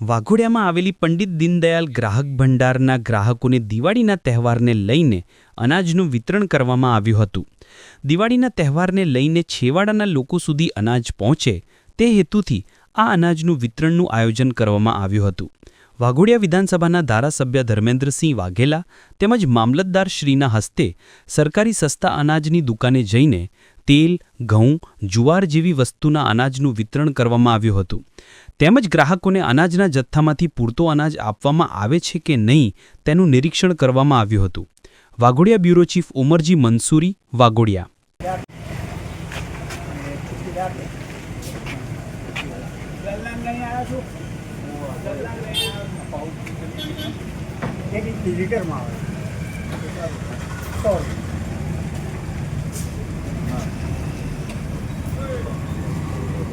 વાઘોડિયામાં આવેલી પંડિત દીનદયાલ ગ્રાહક ભંડારના ગ્રાહકોને દિવાળીના તહેવારને લઈને અનાજનું વિતરણ કરવામાં આવ્યું હતું. દિવાળીના તહેવારને લઈને છેવાડાના લોકો સુધી અનાજ પહોંચે તે હેતુથી આ અનાજનું વિતરણનું આયોજન કરવામાં આવ્યું હતું. વાઘોડિયા વિધાનસભાના ધારાસભ્ય ધર્મેન્દ્રસિંહ વાઘેલા તેમજ મામલતદાર શ્રીના હસ્તે સરકારી સસ્તા અનાજની દુકાને જઈને તેલ, ઘઉં, જુવાર જેવી વસ્તુના અનાજનું વિતરણ કરવામાં આવ્યું હતું. તેમજ ગ્રાહકોને અનાજના જથ્થામાંથી પૂરતો અનાજ આપવામાં આવે છે કે નહીં, તેનું નિરીક્ષણ કરવામાં આવ્યું હતું. Waghodia bureau chief Umarji Mansuri, Waghodia. આવે